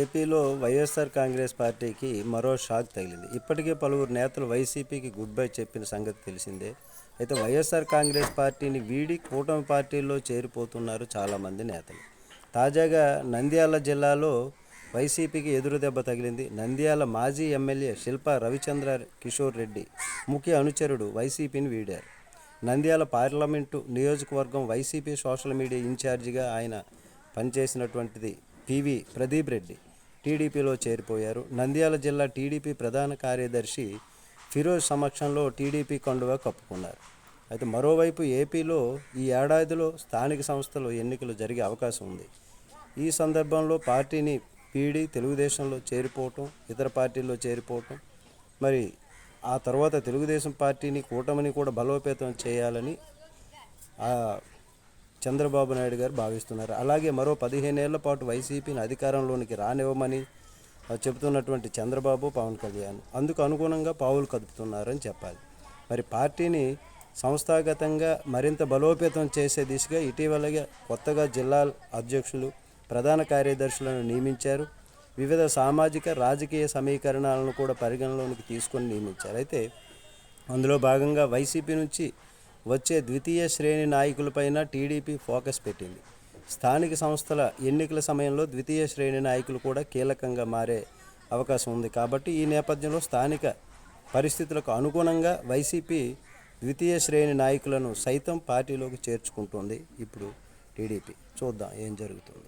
ఏపీలో వైఎస్ఆర్ కాంగ్రెస్ పార్టీకి మరో షాక్ తగిలింది. ఇప్పటికే పలువురు నేతలు వైసీపీకి గుడ్ బై చెప్పిన సంగతి తెలిసిందే. అయితే వైఎస్ఆర్ కాంగ్రెస్ పార్టీని వీడి కూటమి పార్టీల్లో చేరిపోతున్నారు చాలామంది నేతలు. తాజాగా నంద్యాల జిల్లాలో వైసీపీకి ఎదురు దెబ్బ తగిలింది. నంద్యాల మాజీ ఎమ్మెల్యే శిల్పా రవిచంద్ర కిషోర్ రెడ్డి ముఖ్య అనుచరుడు వైసీపీని వీడారు. నంద్యాల పార్లమెంటు నియోజకవర్గం వైసీపీ సోషల్ మీడియా ఇన్ఛార్జిగా ఆయన పనిచేసినటువంటిది పివి ప్రదీప్ రెడ్డి టీడీపీలో చేరిపోయారు. నంద్యాల జిల్లా టీడీపీ ప్రధాన కార్యదర్శి ఫిరోజ్ సమక్షంలో టీడీపీ కండువా కప్పుకున్నారు. అయితే మరోవైపు ఏపీలో ఈ ఏడాదిలో స్థానిక సంస్థలు ఎన్నికలు జరిగే అవకాశం ఉంది. ఈ సందర్భంలో పార్టీని పీడి తెలుగుదేశంలో చేరిపోవటం ఇతర పార్టీల్లో చేరిపోవటం మరి ఆ తర్వాత తెలుగుదేశం పార్టీని కూటమిని కూడా బలోపేతం చేయాలని చంద్రబాబు నాయుడు గారు భావిస్తున్నారు. అలాగే మరో పదిహేనేళ్ళ పాటు వైసీపీని అధికారంలోనికి రానివ్వమని చెబుతున్నటువంటి చంద్రబాబు పవన్ కళ్యాణ్ అందుకు అనుగుణంగా పావులు కదుపుతున్నారని చెప్పాలి. మరి పార్టీని సంస్థాగతంగా మరింత బలోపేతం చేసే దిశగా ఇటీవలగా కొత్తగా జిల్లా అధ్యక్షులు ప్రధాన కార్యదర్శులను నియమించారు. వివిధ సామాజిక రాజకీయ సమీకరణాలను కూడా పరిగణలోనికి తీసుకొని నియమించారు. అయితే అందులో భాగంగా వైసీపీ నుంచి వచ్చే ద్వితీయ శ్రేణి నాయకులపైన టీడీపీ ఫోకస్ పెట్టింది. స్థానిక సంస్థల ఎన్నికల సమయంలో ద్వితీయ శ్రేణి నాయకులు కూడా కీలకంగా మారే అవకాశం ఉంది కాబట్టి ఈ నేపథ్యంలో స్థానిక పరిస్థితులకు అనుగుణంగా వైసీపీ ద్వితీయ శ్రేణి నాయకులను సైతం పార్టీలోకి చేర్చుకుంటుంది. ఇప్పుడు టీడీపీ. చూద్దాం ఏం జరుగుతుంది.